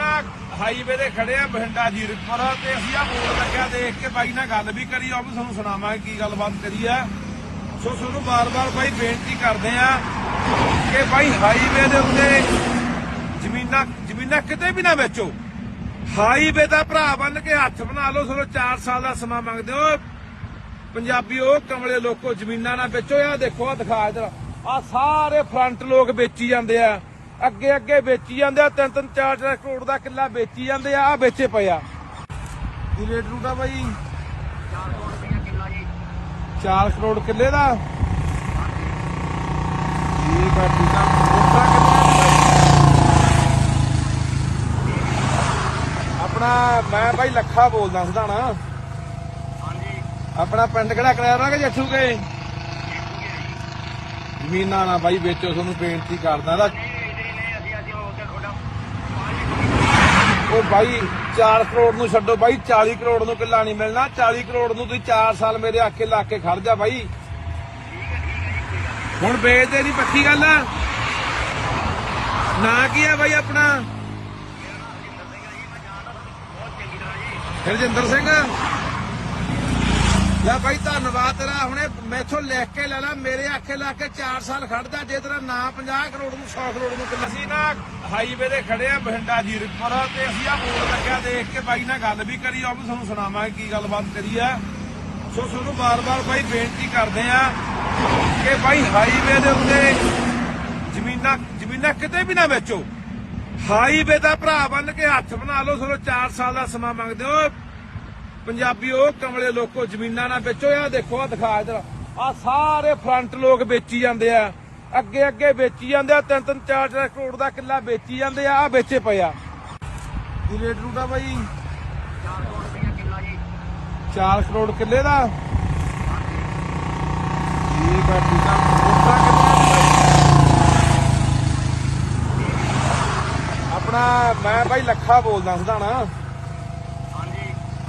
ਨਾ ਹਾਈਵੇ ਤੇ ਖੜੇ ਆ ਬਠਿੰਡਾ ਜੀਰਕਪੁਰ ਤੇ ਅਸੀਂ ਆ ਬੋਰਡ ਲੱਗਿਆ ਦੇਖ ਕੇ ਬਾਈ ਨਾਲ ਗੱਲ ਵੀ ਕਰੀ ਉਹ ਵੀ ਤੁਹਾਨੂੰ ਸੁਣਾਵਾਂਗੇ ਕੀ ਗੱਲਬਾਤ ਕਰੀ ਆ। ਸੋ ਤੁਹਾਨੂੰ ਬਾਰ-ਬਾਰ ਬਾਈ ਬੇਨਤੀ ਕਰਦੇ ਆ ਕਿ ਬਾਈ ਹਾਈਵੇ ਦੇ ਉੱਤੇ ਜ਼ਮੀਨਾਂ ਜ਼ਮੀਨਾਂ ਕਿਤੇ ਵੀ ਨਾ ਵੇਚੋ। ਹਾਈਵੇ ਦਾ ਭਰਾ ਬਣ ਕੇ ਹੱਥ ਬਣਾ ਲਓ ਤੁਹਾਨੂੰ 4 ਸਾਲ ਦਾ ਸਮਾਂ ਮੰਗਦੇ ਹੋ। ਪੰਜਾਬੀ ਉਹ ਕਮਲੇ ਲੋਕੋ ਜ਼ਮੀਨਾਂ ਨਾ ਵੇਚੋ ਆ ਦੇਖੋ ਆ ਦਿਖਾ ਇਧਰ। ਆ ਸਾਰੇ ਫਰੰਟ ਲੋਕ ਵੇਚੀ ਜਾਂਦੇ ਆ। ਅੱਗੇ ਅੱਗੇ ਵੇਚੀ ਜਾਂਦੇ ਆ, ਤਿੰਨ ਤਿੰਨ ਚਾਰ ਚਾਰ ਕਰੋੜ ਦਾ ਕਿੱਲਾ ਵੇਚੀ ਜਾਂਦੇ ਆ ਆ ਵੇਚੇ ਪਏ ਆ। ਕੀ ਰੇਟ ਆ ਬਾਈ? 4 ਕਰੋੜ ਕਿੱਲੇ ਦਾ। ਠੀਕ ਆ ਠੀਕ ਆ। ਮੋਟਾ ਕਿੰਨਾ ਆਪਣਾ, ਮੈਂ ਬਾਈ ਲੱਖਾ ਬੋਲਦਾ ਸਦਾਣਾ ਆਪਣਾ ਪਿੰਡ ਕਿਹੜਾ ਕਰਿਆ ਕਿ ਜੱਠੂ ਕੇ? ਜ਼ਮੀਨਾਂ ਨਾ ਬਾਈ ਵੇਚੋ, ਤੁਹਾਨੂੰ ਬੇਨਤੀ ਕਰਦਾ। ਦਾ ਉਹ ਬਾਈ 4 ਕਰੋੜ ਨੂੰ ਛੱਡੋ ਬਾਈ 40 ਕਰੋੜ ਨੂੰ ਕਿੱਲਾ ਨਹੀਂ ਮਿਲਣਾ। 40 ਕਰੋੜ ਨੂੰ ਤੁਸੀਂ 4 ਸਾਲ ਮੇਰੇ ਆਖੇ ਲਾ ਕੇ ਖੜ ਜਾ ਬਾਈ। ਹੁਣ ਵੇਚਦੇ ਨਹੀਂ ਪੱਕੀ ਗੱਲ ਆ। ਨਾਂ ਕੀ ਆ ਬਾਈ ਆਪਣਾ? ਹਰਜਿੰਦਰ ਸਿੰਘ? ਲੈ ਬਾਈ, ਧੰਨਵਾਦ ਤੇਰਾ। ਹੁਣੇ ਮੈਥੋਂ ਲਿਖ ਕੇ ਲੈ ਲੈ, ਮੇਰੇ ਆਖੇ ਲਾ ਕੇ 4 ਸਾਲ ਖੜਦਾ ਜੇ ਤੇਰਾ ਨਾਂ 50 ਕਰੋੜ ਨੂੰ 100 ਕਰੋੜ ਨੂੰ ਕਿੰਨਾ। ਸੀ ਨਾ ਹਾਈਵੇ ਤੇ ਖੜੇ ਆ, ਬਠਿੰਡਾ ਜੀਰਕਪੁਰ ਤੇ ਅਸੀਂ ਆ ਬੋਰਡ ਲੱਗਿਆ ਦੇਖ ਕੇ ਬਾਈ ਨਾਲ ਗੱਲ ਵੀ ਕਰੀ ਉਹ ਵੀ ਤੁਹਾਨੂੰ ਸੁਣਾਵਾਂਗੇ ਕੀ ਗੱਲਬਾਤ ਕਰੀ ਆ। ਸੋ ਤੁਹਾਨੂੰ ਬਾਰ-ਬਾਰ ਬਾਈ ਬੇਨਤੀ ਕਰਦੇ ਆ ਕਿ ਬਾਈ ਹਾਈਵੇ ਦੇ ਉੱਤੇ ਜ਼ਮੀਨਾਂ ਜ਼ਮੀਨਾਂ ਕਿਤੇ ਵੀ ਨਾ ਵੇਚੋ। ਹਾਈਵੇ ਦਾ ਭਰਾ ਬਣ ਕੇ ਹੱਥ ਬਣਾ ਲਓ ਤੁਹਾਨੂੰ 4 ਸਾਲ ਦਾ ਸਮਾਂ ਮੰਗਦੇ ਹੋ। ਪੰਜਾਬੀ ਉਹ ਕਮਲੇ ਲੋਕੋ, ਜ਼ਮੀਨਾਂ ਨਾ ਵੇਚੋ। ਆ ਦੇਖੋ ਆ ਦਿਖਾ ਇਧਰ। ਆ ਸਾਰੇ ਫਰੰਟ ਲੋਕ ਵੇਚੀ ਜਾਂਦੇ ਆ। ਅੱਗੇ ਅੱਗੇ ਵੇਚੀ ਜਾਂਦੇ ਆ। ਤਿੰਨ ਤਿੰਨ, ਚਾਰ ਚਾਰ ਕਰੋੜ ਦਾ ਕਿੱਲਾ ਵੇਚੀ ਜਾਂਦੇ ਆ। ਆ ਵੇਚੇ ਪਏ ਆ। ਕੀ ਰੇਟ ਰੂਟਾ ਬਾਈ? 4 ਕਰੋੜ ਕਿੱਲੇ ਦਾ। ਠੀਕ ਆ ਠੀਕ ਆ। ਮੋਟਾ ਕਿੰਨਾ ਆਪਣਾ, ਮੈਂ ਬਾਈ ਲੱਖਾ ਬੋਲਦਾ ਸਦਾਣਾ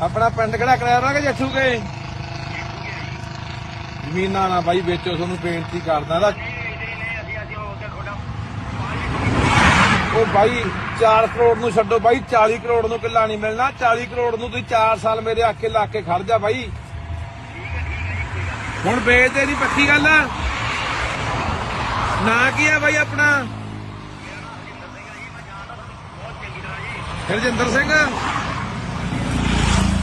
ਆਪਣਾ ਪਿੰਡ ਕਿਹੜਾ ਕਰਿਆ ਕਿ ਜੱਠੂ ਕੇ? ਜ਼ਮੀਨਾਂ ਨਾ ਬਾਈ ਵੇਚੋ ਤੁਹਾਨੂੰ ਬੇਨਤੀ ਕਰਦਾ ਦਾ ਉਹ ਬਾਈ 4 ਕਰੋੜ ਨੂੰ ਛੱਡੋ ਬਾਈ 40 ਕਰੋੜ ਨੂੰ ਕਿੱਲਾ ਨਹੀਂ ਮਿਲਣਾ। 40 ਕਰੋੜ ਨੂੰ ਤੁਸੀਂ 4 ਸਾਲ ਮੇਰੇ ਆਖੇ ਲਾ ਕੇ ਖੜ ਜਾ ਬਾਈ। ਹੁਣ ਵੇਚਦੇ ਨਹੀਂ ਪੱਕੀ ਗੱਲ। ਆ ਨਾਂ ਕੀ ਆ ਬਾਈ ਆਪਣਾ? ਹਰਜਿੰਦਰ ਸਿੰਘ?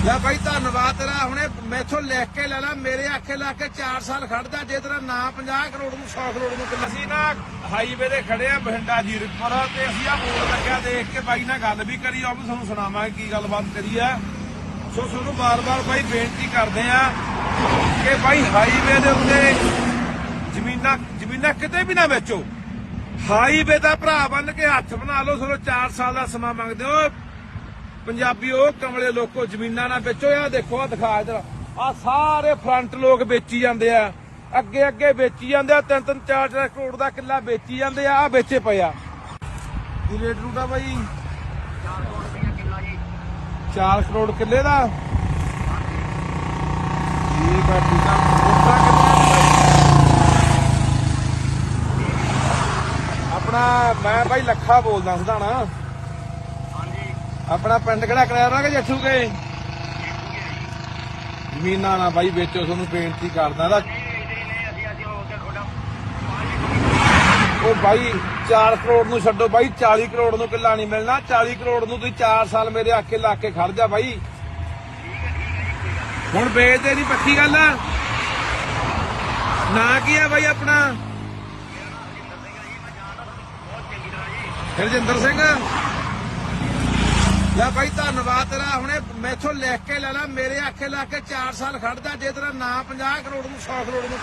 ਲੈ ਬਾਈ ਧੰਨਵਾਦ ਤੇਰਾ। ਹੁਣੇ ਮੈਥੋਂ ਲਿਖ ਕੇ ਲੈ ਲੈ। ਮੇਰੇ ਆਖੇ ਲਾ ਕੇ 4 ਸਾਲ ਖੜਦਾ ਜੇ ਤੇਰਾ ਨਾਂ 50 ਕਰੋੜ ਨੂੰ 100 ਕਰੋੜ ਨੂੰ ਕਿੰਨਾ ਸੀ ਨਾ ਹਾਈਵੇ ਤੇ ਖੜੇ ਆ, ਬਠਿੰਡਾ ਜੀਰਕਪੁਰ ਤੇ ਅਸੀਂ ਆ ਬੋਰਡ ਲੱਗਿਆ ਦੇਖ ਕੇ ਬਾਈ ਨਾਲ ਗੱਲ ਵੀ ਕਰੀ ਉਹ ਵੀ ਤੁਹਾਨੂੰ ਸੁਣਾਵਾਂਗੇ ਕੀ ਗੱਲਬਾਤ ਕਰੀ ਆ। ਸੋ ਤੁਹਾਨੂੰ ਬਾਰ-ਬਾਰ ਬਾਈ ਬੇਨਤੀ ਕਰਦੇ ਆ ਕਿ ਬਾਈ ਹਾਈਵੇ ਦੇ ਉੱਤੇ ਜ਼ਮੀਨਾਂ ਜ਼ਮੀਨਾਂ ਕਿਤੇ ਵੀ ਨਾ ਵੇਚੋ। ਹਾਈਵੇ ਦਾ ਭਰਾ ਬਣ ਕੇ ਹੱਥ ਬਣਾ ਲਓ। ਤੁਹਾਨੂੰ 4 ਸਾਲ ਦਾ ਸਮਾਂ ਮੰਗਦੇ ਹੋ। ਪੰਜਾਬੀ ਉਹ ਕਮਲੇ ਲੋਕੋ ਜ਼ਮੀਨਾਂ ਨਾ ਵੇਚੋ ਆ ਦੇਖੋ ਆ ਦਿਖਾ ਇਧਰ। ਆ ਸਾਰੇ ਫਰੰਟ ਲੋਕ ਵੇਚੀ ਜਾਂਦੇ ਆ। ਅੱਗੇ ਅੱਗੇ ਵੇਚੀ ਜਾਂਦੇ ਆ, ਤਿੰਨ ਤਿੰਨ, ਚਾਰ ਚਾਰ ਕਰੋੜ ਦਾ ਕਿੱਲਾ ਵੇਚੀ ਜਾਂਦੇ ਆ ਆ ਵੇਚੇ ਪਏ ਆ। ਕੀ ਰੇਟ ਰੂਟਾ ਬਾਈ? 4 ਕਰੋੜ ਕਿੱਲੇ ਦਾ। ਠੀਕ ਆ ਠੀਕ ਆ। ਮੋਟਾ ਕਿੰਨਾ ਆਪਣਾ, ਮੈਂ ਬਾਈ ਲੱਖਾ ਬੋਲਦਾ ਸਦਾਣਾ ਆਪਣਾ ਪਿੰਡ ਕਿਹੜਾ ਕਰਿਆ ਕਿ ਜੱਠੂ ਕੇ? ਜ਼ਮੀਨਾਂ ਨਾ ਬਾਈ ਵੇਚੋ ਤੁਹਾਨੂੰ ਬੇਨਤੀ ਕਰਦਾ ਦਾ ਉਹ ਬਾਈ 4 ਕਰੋੜ ਨੂੰ ਛੱਡੋ ਬਾਈ 40 ਕਰੋੜ ਨੂੰ ਕਿੱਲਾ ਨਹੀਂ ਮਿਲਣਾ। 40 ਕਰੋੜ ਨੂੰ ਤੁਸੀਂ 4 ਸਾਲ ਮੇਰੇ ਆਖੇ ਲਾ ਕੇ ਖੜ ਜਾ ਬਾਈ। ਹੁਣ ਵੇਚਦੇ ਨਹੀਂ ਪੱਕੀ ਗੱਲ ਆ। ਨਾਂ ਕੀ ਆ ਬਾਈ ਆਪਣਾ? ਹਰਜਿੰਦਰ ਸਿੰਘ। ਲੈ ਬਾਈ, ਧੰਨਵਾਦ ਤੇਰਾ। ਹੁਣੇ ਮੈਥੋਂ ਲਿਖ ਕੇ ਲੈ ਲੈ। ਮੇਰੇ ਆਖੇ ਲਾ ਕੇ 4 ਸਾਲ ਖੜਦਾ ਜੇ ਤੇਰਾ ਨਾਂ 50 ਕਰੋੜ ਨੂੰ 100 ਕਰੋੜ ਨੂੰ